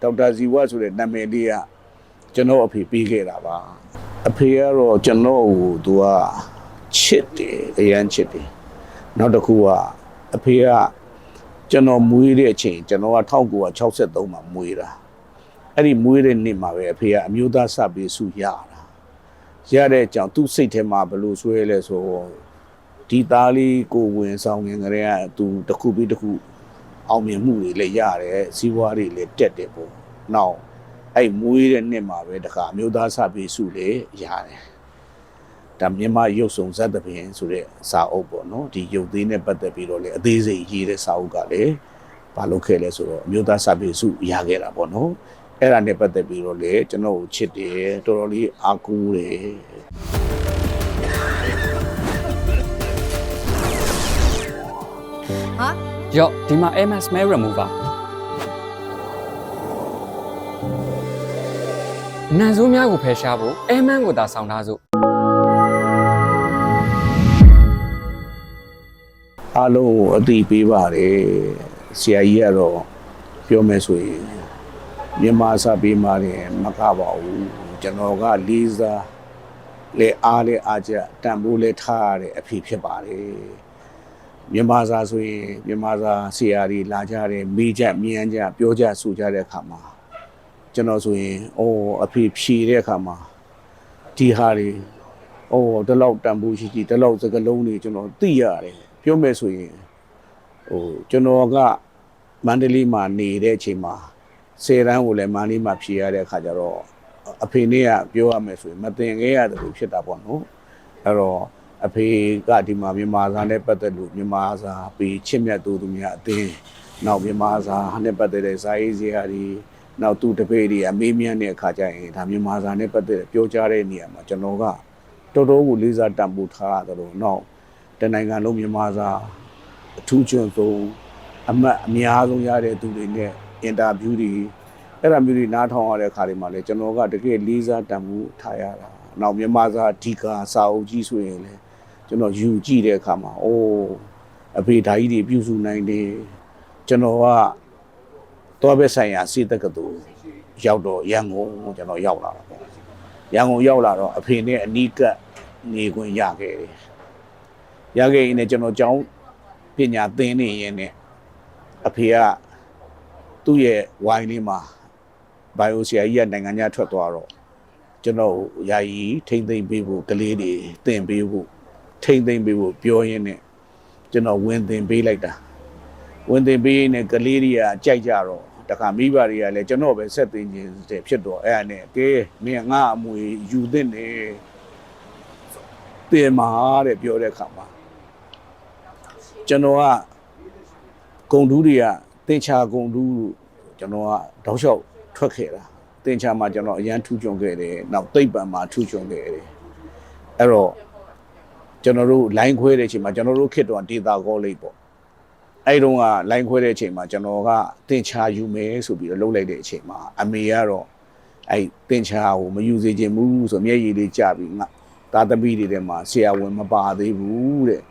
ဒေါက်တာဇီဝဆိုတဲ့နာမည်လေးကကျွန်တော်အဖေပေးခဲ့တာပါအဖေကတော့ကျွန်တော်ကိုသူကချစ်တယ်အရန်ချစ်တယ်နောက်တစ်ခုကအဖေကကျွန်တော်မွေးတဲ့အချိန်ကျွန်တော်က1963မှာမွေးတာအဲ့ဒီမွေးတဲ့နှစ်မှာပဲအဖေကအမျိုးသားစပေးစုရတာရတဲ့အကြောင်းသူ့စိတ်ထဲမှာဘယ်လိုဆွဲလဲဆိုတော့ဒီသားလေးကိုဝင်ဆောင်ငင်ကလေးကသူတစ်ခုပြီးတစ်ခု အောင်မြင်မှုတွေလည်းရတယ်စီးပွားတွေလည်းတက်တယ်ပေါ့။နောက်အဲ့မွေးတဲ့နှစ်မှာပဲတခါအမျိုးသားစာပေစုလည်းရတယ်။ဒါမြန်မာရုပ်ဆောင်ဇတ်သဖြင့်ဆိုတဲ့စာအုပ်ပေါ့နော်။ဒီရုပ်သေးနဲ့ပတ်သက်ပြီးတော့လည်းအသေးစိတ်ရေးတဲ့စာအုပ်ကလည်းဘာလုပ်ခဲ့လဲဆိုတော့အမျိုးသားစာပေစုရခဲ့တာပေါ့နော်။အဲ့ဒါနဲ့ပတ်သက်ပြီးတော့လည်းကျွန်တော်ကိုချစ်တယ်တော်တော်လေးအားကိုးတယ်ဟာ ရော့ဒီမှာ MS Mail Remover နန်ဆိုးများကိုဖယ်ရှားဖို့ Airman ကိုသာဆောင်ထားစို့အားလုံးကိုအတိပေးပါတယ်ဆရာကြီးကတော့ပြောမယ်ဆိုရင်မြန်မာစာပေမှာတင်မကပါဘူးကျွန်တော်ကလေးစားလေအားလေအားကြတန်ဖိုးလေထားရတဲ့အဖေဖြစ်ပါတယ် မြန်မာစာဆိုရင်မြန်မာစာဆရာကြီးလာကြတယ်မေးကြမြန်းကြပြောကြဆိုကြတဲ့အခါမှာကျွန်တော်ဆိုရင်အိုးအဖေဖြေတဲ့အခါမှာဒီဟာတွေ။အော်ဒီလောက်တန်ဖိုးရှိရှိဒီလောက်စကလုံးတွေကျွန်တော်သိရတယ်။ပြောမယ်ဆိုရင်ဟိုကျွန်တော်ကမန္တလေးမှာနေတဲ့အချိန်မှာဆယ်တန်းကိုလည်းမန္တလေးမှာဖြေရတဲ့အခါကျတော့အဖေနဲ့ကပြောရမယ်ဆိုရင်မတင်ခဲ့ရတယ်လို့ဖြစ်တာပေါ့နော်။အဲ့တော့ အဖေကဒီမှာမြန်မာစာနဲ့ပတ်သက်လို့မြန်မာစာပေးချစ်မြတ်သူသူများအသင်းနောက်မြန်မာစာနဲ့ပတ်သက်တဲ့ဇာရေးစရာတွေနောက်သူတပည့်တွေအမေးမြန်းတဲ့အခါကျရင်ဒါမြန်မာစာနဲ့ပတ်သက်တဲ့ပြောကြားတဲ့နေရာမှာကျွန်တော်ကတော်တော်ကိုလေးစားတန်ဖိုးထားရတယ်လို့နောက်တနိုင်ငံလုံးမြန်မာစာအထူးကျွန်းဆုံးအမတ်အများဆုံးရတဲ့သူတွေနဲ့အင်တာဗျူးတွေအဲ့ဒါမျိုးတွေနားထောင်ရတဲ့အခါတွေမှာလည်းကျွန်တော်ကတကယ်လေးစားတန်ဖိုးထားရတာနောက်မြန်မာစာအဓိကစာအုပ်ကြီးဆိုရင်လည်း ကျွန်တော်ယူကြည့်တဲ့အခါမှာအိုးအဖေဓာကြီးတွေပြုစုနိုင်တယ်ကျွန်တော်ကတောဘက်ဆိုင်ရာစေတက္ကသိုလ်ရောက်တော့ရန်ကုန်ကိုကျွန်တော်ရောက်လာတာပေါ့ရန်ကုန်ရောက်လာတော့အဖေနဲ့အနီးကပ်နေခွင့်ရခဲ့တယ်။ရခဲ့ရင်လည်းကျွန်တော်ကျောင်းပညာသင်နေရင်နဲ့အဖေကသူ့ရဲ့ဝိုင်းလေးမှာဘိုင်ယိုဆရာကြီးကနိုင်ငံခြားထွက်သွားတော့ကျွန်တော်ယာယီထိမ့်သိမ့်ပေးဖို့ကလေးတွေသင်ပေးဖို့ ထိမ့်သိမ့်ပေးဖို့ပြောရင်းနဲ့ကျွန်တော်ဝင်သင်ပေးလိုက်တာဝင်သင်ပေးရင်းနဲ့ကလေးတွေကကြိုက်ကြတော့တခါမိဘတွေကလည်းကျွန်တော်ပဲဆက်သင်ခြင်းတဲ့ဖြစ်တော့အဲ့ဒါနဲ့ကဲမင်းကငါအမွေယူသင့်တယ်တင်မာတဲ့ပြောတဲ့အခါမှာကျွန်တော်ကဂုံတူးတွေကတင်ချာဂုံတူးလို့ကျွန်တော်ကတောက်လျှောက်ထွက်ခဲ့တာတင်ချာမှာကျွန်တော်အရန်ထူးချွန်ခဲ့တယ်နောက်သိပ်ပံမှာထူးချွန်ခဲ့တယ်အဲ့တော့ ကျွန်တော်တို့ line ခွဲတဲ့အချိန်မှာကျွန်တော်တို့ခစ်တော့ဒေတာကောလိပ်ပေါ့အဲ့တုန်းကလိုင်းခွဲတဲ့အချိန်မှာကျွန်တော်ကတင်ချာယူမယ်ဆိုပြီးတော့လှုပ်လိုက်တဲ့အချိန်မှာအမေကတော့အဲ့တင်ချာကိုမယူစေချင်ဘူးဆိုမျက်ရည်လေးကျပြီးငါသားသမီးတွေထဲမှာဆရာဝန်မပါသေးဘူးတဲ့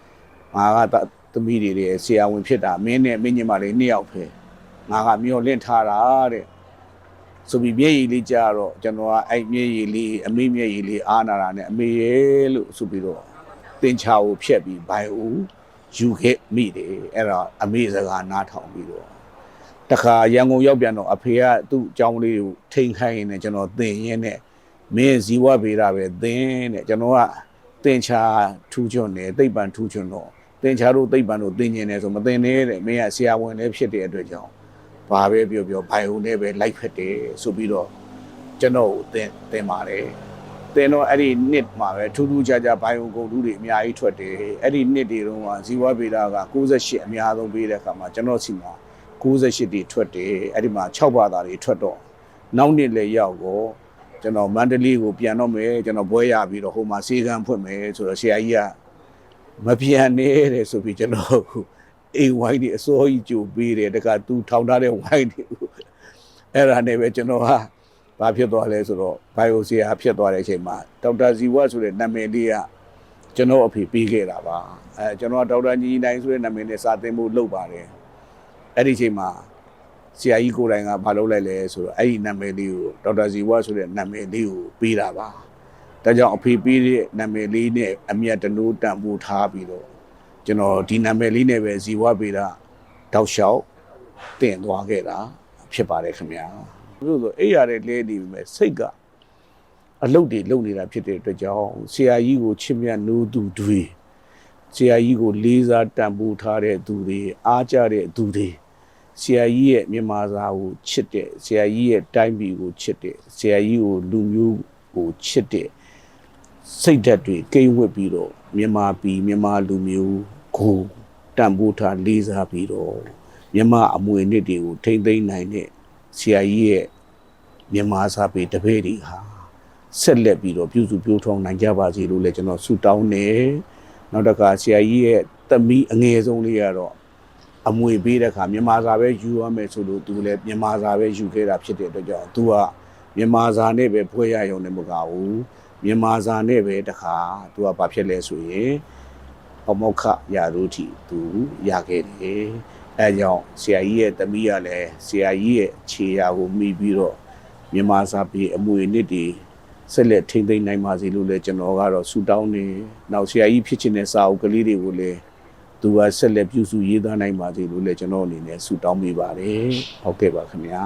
ငါကသားသမီးတွေရဲ့ဆရာဝန်ဖြစ်တာမင်းနဲ့မင်းညီမလေးနှစ်ယောက်ပဲငါကမျောလင့်ထားတာတဲ့ဆိုပြီးမျက်ရည်လေးကျတော့ကျွန်တော်ကအဲ့မျက်ရည်လေးအမေမျက်ရည်လေးအားနာတာနဲ့အမေရဲ့လို့ဆိုပြီးတော့ တင်ချာကိုဖြတ်ပြီးဘိုင်ဦးယူခဲ့မိတယ်အဲ့တော့အမေစကားနားထောင်ပြီးတော့တခါရန်ကုန်ရောက်ပြန်တော့အဖေကသူ့အကြောင်းလေးကိုထိန်ခိုင်းနေကျွန်တော်သင်ရင်းနဲ့မင်းဇီဝဗေဒပဲသင်တဲ့ကျွန်တော်ကသင်ချာထူးချွန်တယ်သိပ္ပံထူးချွန်တော့သင်ချာတို့သိပ္ပံတို့သင်ကျင်တယ်ဆိုမသင်နဲ့တဲ့မင်းကဆရာဝန်လည်းဖြစ်တဲ့အတွက်ကြောင့်ဘာပဲပြောပြောဘိုင်ယိုနဲ့ပဲလိုက်ဖက်တယ်ဆိုပြီးတော့ကျွန်တော်ကိုသင်သင်ပါတယ် တင်တော့အဲ့ဒီနှစ်မှာပဲထူးထူးခြားခြားဘိုင်ယိုကုန်တူးတွေအများကြီးထွက်တယ်အဲ့ဒီနှစ်တွေတုန်းကဇီဝဗေဒက68အများဆုံးပေးတဲ့အခါမှာကျွန်တော်စီမှာ68တွေထွက်တယ်အဲ့ဒီမှာ6ဘာသာတွေထွက်တော့နောက်နှစ်လည်းရောက်တော့ကျွန်တော်မန္တလေးကိုပြန်တော့မယ်ကျွန်တော်ဘွဲရပြီးတော့ဟိုမှာစေကံဖွင့်မယ်ဆိုတော့ဆရာကြီးကမပြန်နဲ့တဲ့ဆိုပြီးကျွန်တော်အိမ်ဝိုင်းတွေအစိုးရကြိုပေးတယ်တခါသူထောင်ထားတဲ့ဝိုင်းတွေအဲ့ဒါနဲ့ပဲကျွန်တော်ဟာ ဘာဖြစ်သွားလဲဆိုတော့ဘိုင်ယိုဆီယာဖြစ်သွားတဲ့အချိန်မှာဒေါက်တာဇီဝဆိုတဲ့နာမည်လေးကကျွန်တော်အဖေပေးခဲ့တာပါအဲကျွန်တော်ဒေါက်တာညီနိုင်ဆိုတဲ့နာမည်နဲ့စာသင်ဖို့လုပ်ပါတယ်အဲ့ဒီအချိန်မှာဆရာကြီးကိုယ်တိုင်ကဘာလုပ်လိုက်လဲဆိုတော့အဲ့ဒီနာမည်လေးကိုဒေါက်တာဇီဝဆိုတဲ့နာမည်လေးကိုပေးတာပါဒါကြောင့်အဖေပေးတဲ့နာမည်လေးနဲ့အမြတ်တနိုးတန်ဖိုးထားပြီးတော့ကျွန်တော်ဒီနာမည်လေးနဲ့ပဲဇီဝပေးတာတောက်လျှောက်တင်သွားခဲ့တာဖြစ်ပါတယ်ခင်ဗျာ ဘလို့ဆိုအဲ့ရတဲ့လဲနေပြီမဲ့စိတ်ကအလုတ်တွေလုံနေတာဖြစ်တဲ့အတွက်ကြောင့်ဆရာကြီးကိုချစ်မြတ်နိုးသူတွေဆရာကြီးကိုလေးစားတန်ဖိုးထားတဲ့သူတွေအားကြတဲ့သူတွေဆရာကြီးရဲ့မြန်မာစာကိုချစ်တဲ့ဆရာကြီးရဲ့တိုင်းပြည်ကိုချစ်တဲ့ဆရာကြီးကိုလူမျိုးကိုချစ်တဲ့စိတ်ဓာတ်တွေကိန်းဝတ်ပြီးတော့မြန်မာပြည်မြန်မာလူမျိုးကိုတန်ဖိုးထားလေးစားပြီးတော့မြန်မာအမွေအနှစ်တွေကိုထိမ့်သိမ်းနိုင်တဲ့ ဆရာကြီးရဲ့မြန်မာစာပေတပည့်တွေဟာဆက်လက်ပြီးတော့ပြုစုပြောင်းထောင်နိုင်ကြပါစေလို့လည်းကျွန်တော်ဆုတောင်းနေနောက်တစ်ခါဆရာကြီးရဲ့သမီးအငယ်ဆုံးလေးကတော့အမွေပေးတဲ့အခါမြန်မာစာပဲယူရမယ်ဆိုလို့သူလည်းမြန်မာစာပဲယူခဲ့တာဖြစ်တဲ့အတွက်ကြောင့်သူကမြန်မာစာနဲ့ပဲဖွဲ့ရရုံနဲ့မကဘူးမြန်မာစာနဲ့ပဲတခါသူကဘာဖြစ်လဲဆိုရင်အမောက္ခရာတို့ထီသူရခဲ့တယ် အဲကြောင့်ဆရာကြီးရဲ့တမီးကလည်းဆရာကြီးရဲ့ခြေရာကိုမိပြီးတော့မြန်မာစာပေအမွေအနှစ်တွေဆက်လက်ထိမ့်သိမ်းနိုင်ပါစေလို့လည်းကျွန်တော်ကတော့ဆုတောင်းနေနောက်ဆရာကြီးဖြစ်ချင်တဲ့စာအုပ်ကလေးတွေကိုလည်းသူကဆက်လက်ပြုစုရေးသားနိုင်ပါစေလို့လည်းကျွန်တော်အနေနဲ့ဆုတောင်းမိပါတယ်ဟုတ်ကဲ့ပါခင်ဗျာ